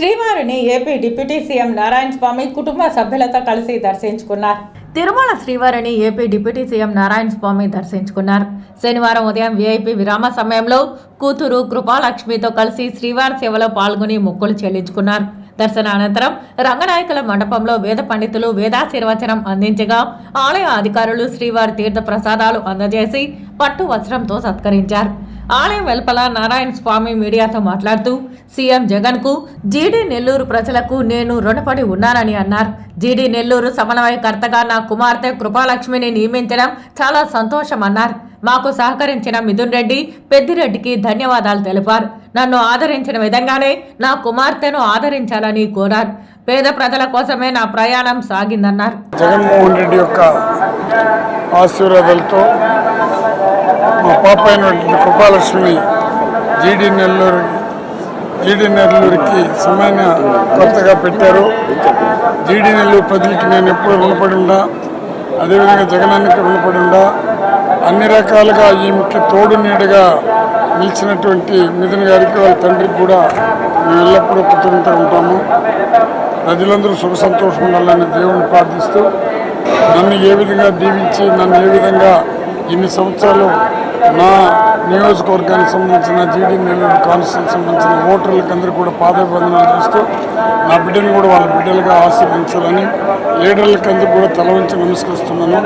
శ్రీవారిని AP deputy CM Narayana Swamy కుటుంబ సభ్యులతో కలిసి దర్శించుకున్నారు. తిరుమల శ్రీవారిని AP deputy CM Narayana Swamy దర్శించుకున్నారు. శనివారం ఉదయం వీఐపీ విరామ సమయంలో కూతురు కృపాలక్ష్మితో కలిసి శ్రీవారి సేవలో పాల్గొని మొక్కులు చెల్లించుకున్నారు. దర్శన అనంతరం రంగనాయకుల మండపంలో వేద పండితులు వేదాశీర్వచనం అందించగా ఆలయ అధికారులు శ్రీవారి తీర్థ ప్రసాదాలు అందజేసి పట్టు వస్త్రంతో సత్కరించారు. ఆలయం వెలుపల నారాయణ స్వామి మీడియాతో మాట్లాడుతూ సీఎం జగన్కు జీడీ నెల్లూరు ప్రజలకు నేను రుణపడి ఉన్నానని అన్నారు. జీడీ నెల్లూరు సమన్వయకర్తగా నా కుమార్తె కృపాలక్ష్మిని నియమించడం చాలా సంతోషం అన్నారు. మాకు సహకరించిన మిథున్ రెడ్డి పెద్దిరెడ్డికి ధన్యవాదాలు తెలిపారు. నన్ను ఆదరించిన విధంగానే నా కుమార్తెను ఆదరించాలని కోరారు. పేద ప్రజల కోసమే నా ప్రయాణం సాగిందన్నారు. జగన్మోహన్ రెడ్డి యొక్క ఆశీర్వాదాలతో మా పాప అయినటువంటి కృపాలక్ష్మి జీడి నెల్లూరు జీడి నెల్లూరుకి సమాన కొత్తగా పెట్టారు. జీడి నెల్లూరు ప్రజలకి నేను ఎప్పుడు రుణపడి ఉండా అదేవిధంగా జగనానికి రుణపడి ఉండా అన్ని రకాలుగా ఈమెకి తోడు నీడగా నిలిచినటువంటి మిథున్ గారికి వాళ్ళ తండ్రికి కూడా మేము ఎల్లప్పుడూ కృతజ్ఞత ఉంటాము. ప్రజలందరూ సుఖ సంతోషం ఉండాలని దేవుని ప్రార్థిస్తూ నన్ను ఏ విధంగా దీవించి నన్ను ఏ విధంగా ఇన్ని సంవత్సరాలు నా నియోజకవర్గానికి సంబంధించిన జీడీ నెల్లూరు కాన్స్టిట్యూన్సీ సంబంధించిన ఓటర్లకు అందరూ కూడా పాదాభివందనాలు చేస్తూ నా బిడ్డను కూడా వాళ్ళ బిడ్డలుగా ఆశీర్వదించాలని లీడర్లకు అందరూ కూడా తల ఉంచి నమస్కరిస్తున్నాను.